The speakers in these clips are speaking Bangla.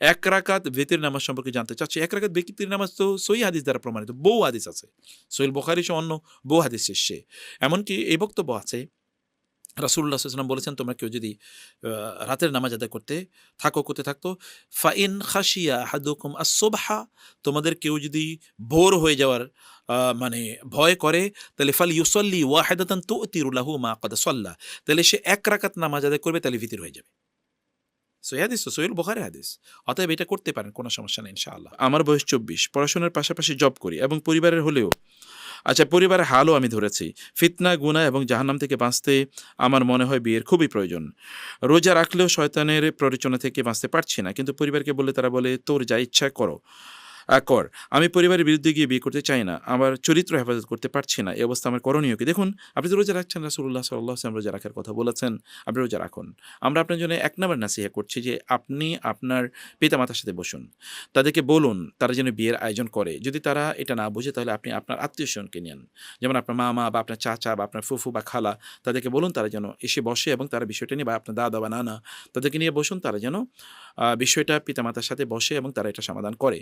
এক রাকাত বেতের নামাজ সম্পর্কে জানতে চাচ্ছি। এক রাকাত বেতির নামাজ তো সই হাদিস দ্বারা প্রমাণিত, বহু হাদিস আছে। সৈল বখারি সহ অন্য বহু হাদিস এসছে। এমনকি এই বক্তব্য আছে রাসুল্লাহ সাল্লাম বলেছেন, তোমরা কেউ যদি রাতের নামাজ আদায় করতে থাকো, করতে থাকতো, ফাইন খাসিয়া হাদুকুম আসোবহা তোমাদের কেউ যদি ভোর হয়ে যাওয়ার মানে ভয় করে, তাহলে ফাল ইউসল্লি ওয়াহেদাতান তো তিরুল্লাহু মা কাদা সল্লাহ তাহলে সে এক রাকাত নামাজ আদায় করবে, তাহলে ভিতির হয়ে যাবে। সহি হাদিস তো সোহেল বোখারি হাদিস। অতএব এটা করতে পারেন, কোনো সমস্যা নেই, ইনশাআল্লাহ। আমার বয়স চব্বিশ, পড়াশোনার পাশাপাশি জব করি এবং পরিবারের হলেও। আচ্ছা পরিবারের হালও আমি ধরেছি। ফিতনা গুণা এবং জাহান্নাম থেকে বাঁচতে আমার মনে হয় বিয়ের খুবই প্রয়োজন। রোজা রাখলেও শয়তানের প্ররোচনা থেকে বাঁচতে পারছি না, কিন্তু পরিবারকে বলে তারা বলে, তোর যা ইচ্ছা করো। কর। আমি পরিবারের বিরুদ্ধে গিয়ে বিয়ে করতে চাই না। আমার চরিত্র হেফাজত করতে পারছি না। এই অবস্থা আমার করণীয় কি? দেখুন, আপনি তো রোজা রাখছেন রাসুল্লাহ সাল্লাহ আসলাম রোজা রাখার কথা বলেছেন। আপনি রোজা রাখুন। আমরা আপনার জন্য এক নম্বর নাসিহা করছি যে, আপনি আপনার পিতামাতার সাথে বসুন। তাদেরকে বলুন, তারা যেন বিয়ের আয়োজন করে। যদি তারা এটা না বুঝে, তাহলে আপনি আপনার আত্মীয় স্বজনকে নেন যেমন আপনার মামা বা আপনার চাচা বা আপনার ফুফু বা খালা, তাদেরকে বলুন তারা যেন এসে বসে এবং তারা বিষয়টা নিয়ে বা আপনার দাদা বা নানা, তাদেরকে নিয়ে বসুন। তারা যেন বিষয়টা পিতামাতার সাথে বসে এবং তারা এটা সমাধান করে।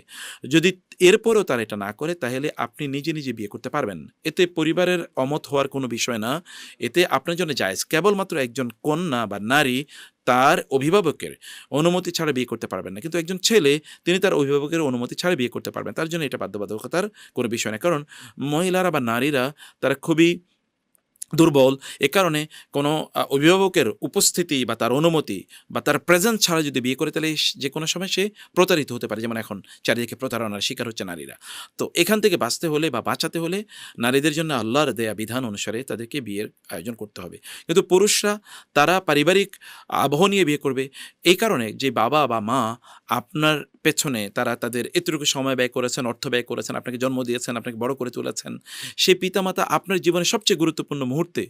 যদি এরপরও তারা এটা না করে, তাহলে আপনি নিজে নিজে বিয়ে করতে পারবেন। এতে পরিবারের অমত হওয়ার কোনো বিষয় না। এতে আপনার জন্য জায়েজ। কেবলমাত্র একজন কন্যা বা নারী তার অভিভাবকের অনুমতি ছাড়া বিয়ে করতে পারবেন না। কিন্তু একজন ছেলে, তিনি তার অভিভাবকের অনুমতি ছাড়া বিয়ে করতে পারবেন। তার জন্য এটা বাধ্যবাধকতার কোনো বিষয় না। কারণ মহিলারা বা নারীরা তারা খুবই দুর্বল, এ কারণে কোনো অভিভাবকের উপস্থিতি বা তার অনুমতি বা তার প্রেজেন্স ছাড়া যদি বিয়ে করে তাহলে যে কোনো সময় সে প্রতারিত হতে পারে। যেমন এখন চারিদিকে প্রতারণার শিকার হচ্ছে নারীরা। তো এখান থেকে বাঁচতে হলে বা বাঁচাতে হলে নারীদের জন্য আল্লাহর দেয়া বিধান অনুসারে তাদেরকে বিয়ের আয়োজন করতে হবে। কিন্তু পুরুষরা তারা পারিবারিক আবহ নিয়ে বিয়ে করবে। এই কারণে যে বাবা বা মা আপনার পেছনে তারা তাদের এতটুকু সময় ব্যয় করেছেন, অর্থ ব্যয় করেছেন, আপনাকে জন্ম দিয়েছেন, আপনাকে বড় করে তুলেছেন। সেই পিতামাতা আপনার জীবনের সবচেয়ে গুরুত্বপূর্ণ মুহূর্তে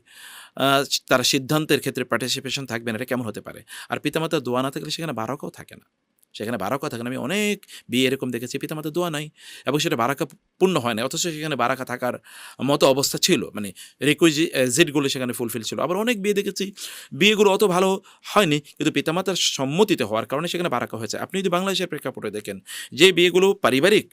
তারা সিদ্ধান্তের ক্ষেত্রে পার্টিসিপেশন থাকবেন এটা কেমন হতে পারে? আর পিতামাতা দোয়া না থাকলে সেখানে বারকাও থাকে না। সেখানে বারাকা থাকে না। আমি অনেক বিয়ে এরকম দেখেছি পিতামাতা দোয়া নাই। এবং সেটা বারাকা পূর্ণ হয় না অথচ সেখানে বারাকা থাকার মতো অবস্থা ছিল। মানে রিকুইজিটগুলো সেখানে ফুলফিল ছিল। আবার অনেক বিয়ে দেখেছি। বিয়েগুলো অত ভালো হয়নি, কিন্তু পিতামাতার সম্মতিতে হওয়ার কারণে সেখানে বারাকা হয়েছে। আপনি যদি বাংলাদেশের প্রেক্ষাপটে দেখেন, যে বিয়েগুলো পারিবারিক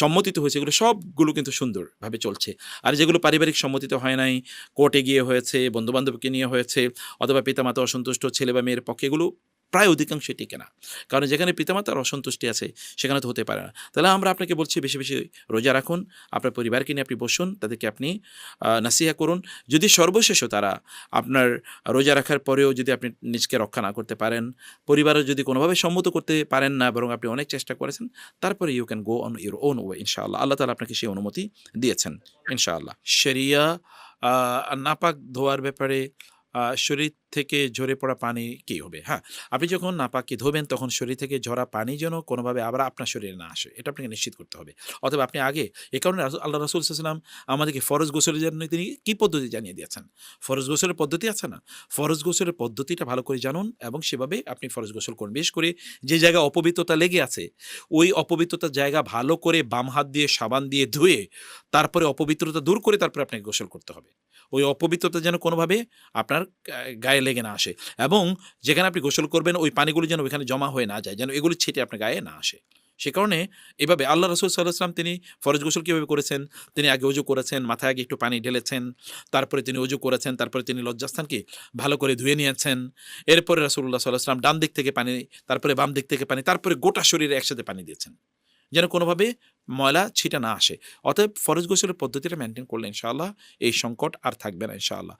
সম্মতিতে হয়েছে, এগুলো সবগুলো কিন্তু সুন্দরভাবে চলছে। আর যেগুলো পারিবারিক সম্মতিতে হয় নাই কোর্টে গিয়ে হয়েছে, বন্ধুবান্ধবকে নিয়ে হয়েছে, অথবা পিতামাতা অসন্তুষ্ট, ছেলে বা মেয়ের পক্ষে, এগুলো প্রায় অধিকাংশই টিকে না। কারণ যেখানে পিতামাতার অসন্তুষ্টি আছে, সেখানে তো হতে পারে না। তাহলে আমরা আপনাকে বলছি, বেশি বেশি রোজা রাখুন, আপনার পরিবারকে নিয়ে আপনি বসুন, তাদেরকে আপনি নাসিহা করুন। যদি সর্বশেষও তারা আপনার রোজা রাখার পরেও যদি আপনি নিজকে রক্ষা না করতে পারেন, পরিবারের যদি কোনোভাবে সম্মত করতে পারেন না, বরং আপনি অনেক চেষ্টা করেছেন, তারপরে you can go on your own way ইনশাআল্লাহ। আল্লাহ তালা আপনাকে সেই অনুমতি দিয়েছেন, ইনশাআল্লাহ। শরিয়া নাপাক ধোয়ার ব্যাপারে শরীর থেকে ঝরে পড়া পানি কি হবে? হ্যাঁ আপনি যখন নাপাকি ধোবেন, তখন শরীর থেকে ঝরা পানি যেন কোনোভাবে আবার আপনার শরীরে না আসে, এটা আপনাকে নিশ্চিত করতে হবে। অথবা আপনি আগে এ কারণে আল্লাহ রসুল সাল্লাম আমাদেরকে ফরজ গোসলের জন্য তিনি কী পদ্ধতি জানিয়ে দিয়েছেন? ফরজ গোসলের পদ্ধতি আছে না? ফরজ গোসলের পদ্ধতিটা ভালো করে জানুন এবং সেভাবে আপনি ফরজ গোসল করুন। বিশেষ করে যে জায়গায় অপবিত্রতা লেগে আছে, ওই অপবিত্রতার জায়গা ভালো করে বাম হাত দিয়ে সাবান দিয়ে ধুয়ে, তারপরে অপবিত্রতা দূর করে তারপরে আপনাকে গোসল করতে হবে। ওই অপবিত্রতা যেন কোনোভাবে আপনার গায়ে লেগে না আসে এবং যেখানে আপনি গোসল করবেন ওই পানিগুলো যেন ওইখানে জমা হয়ে না যায়, যেন এগুলো ছিটে আপনার গায়ে না আসে। সে কারণে এভাবে আল্লাহ রসুল সাল্লাহ আসলাম তিনি ফরজ গোসল কীভাবে করেছেন? তিনি আগে উজু করেছেন, মাথায় আগে একটু পানি ঢেলেছেন, তারপরে তিনি উজু করেছেন, তারপরে তিনি লজ্জাস্থানকে ভালো করে ধুয়ে নিয়েছেন। এরপরে রসুল্লাহ সাল্লাহ আসলাম ডান দিক থেকে পানি, তারপরে বাম দিক থেকে পানি, তারপরে গোটা শরীরে একসাথে পানি দিয়েছেন। যেন কোনোভাবে ময়লা ছিটা না আসে। অতএব ফরজ গোসলের পদ্ধতিটা মেনটেন করলে ইনশাআল্লাহ এই সংকট আর থাকবে না ইনশাআল্লাহ।